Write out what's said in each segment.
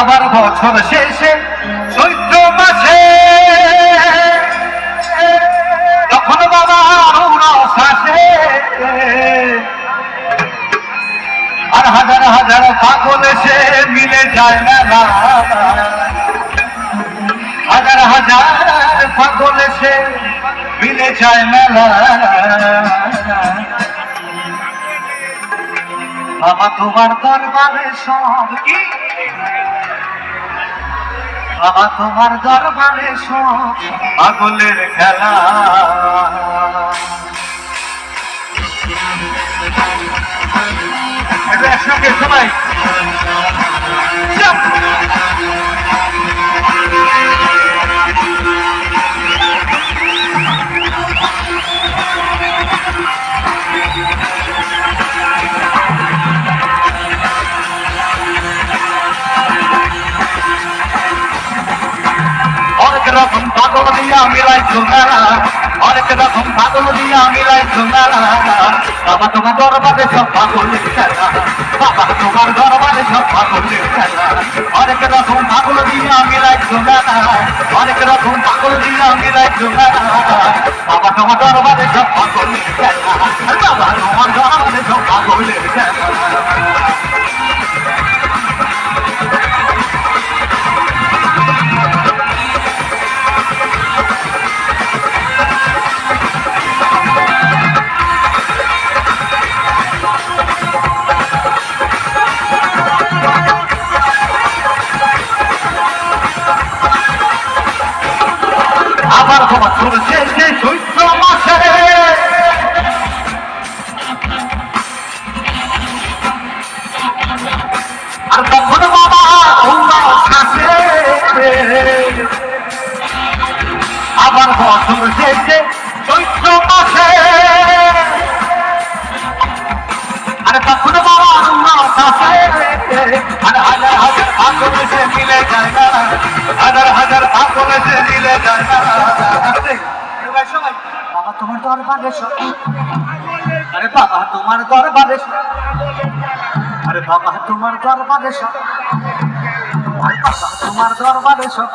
আবার বছর শেষে চৈত্র মাসে। যখন বাবা আসে, আর হাজার হাজার পাগল এসে মিলে যায় মেলা। হাজার হাজার পাগল এসে মিলে যায় মেলা। বাবা তোমার দরবারে সব বাবা তোমার দরবারে সব পাগলের খেলা। একসঙ্গে সবাই। রকম পাগল দিয়া মিলাই মেলা অনেক রকম পাগল দিয়া মিলাই মেলা বাবা তোমার দরবারে সব পাগলের খেলা বাবা তোমার দরবারে সব পাগলের খেলা অনেক রকম পাগল দিয়া মিলাই মেলা অনেক রকম পাগল দিয়া মিলাই মেলা বাবা তোমার দরবারে সব পাগলের খেলা বাবা তোমার দরবারে সব পাগলের আর হাজার হাজার পাগল এসে মিলে যায় না। হাজার হাজার পাগল এসে মিলে যায় না। বাবা তোমার দরবারে আরে বাবা তোমার দরবারে সব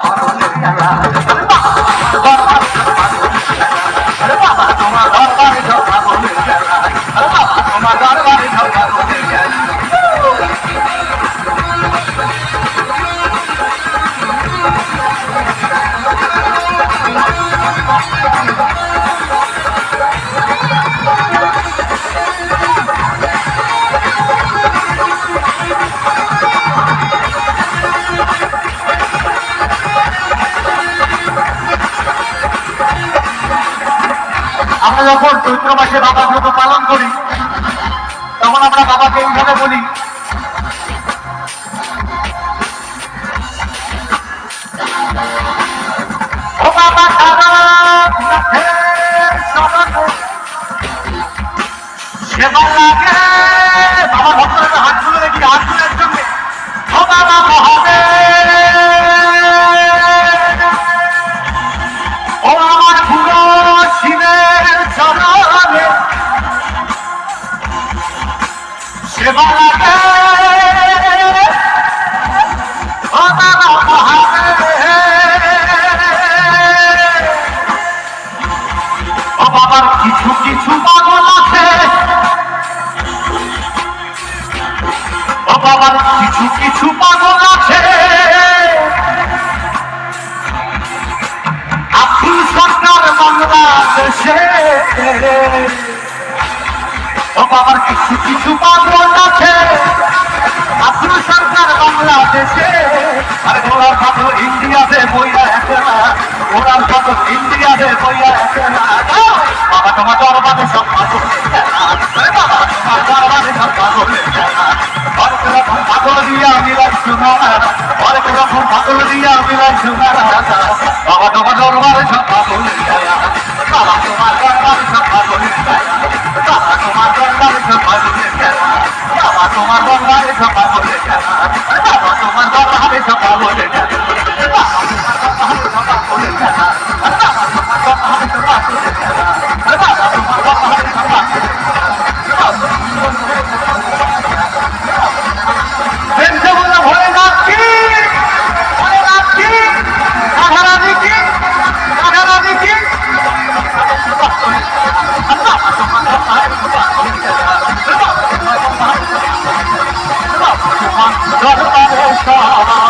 আমরা যখন চৈত্র মাসে বাবা ব্রত পালন করি, তখন আমরা বাবাকে এইভাবে বলি, ও বাবা তারা সেবা লাগে বাবার কিছু কিছু পাগল আছে। আব্দুল সরকার বাংলাদেশে। ও বাবার কিছু কিছু পাগল আছে। আব্দুল সরকার বাংলাদেশে। আরে, ওরা কত ইন্ডিয়াতে বইয়া আছে না। ওরা কত ইন্ডিয়াতে বইয়া আছে না। বাবা, তোমার দরবারে সব পাগল। আরে বাবা, তোমার পাগল দিয়া মিলাই শোনা অনেক রকম পাগল দিয়া মিলাই শোনা বাবা তোমার দরবারে সব পাগল বাবা তোমার দরবারে সব পাগল বাবা তোমার দরবারে সব পাগল বাবা তোমার দরবারে সব পাগল বাবা তোমার দরবারে সব পাগল বাবা তোমার দরবারে সব পাগল সর্বাবস্থা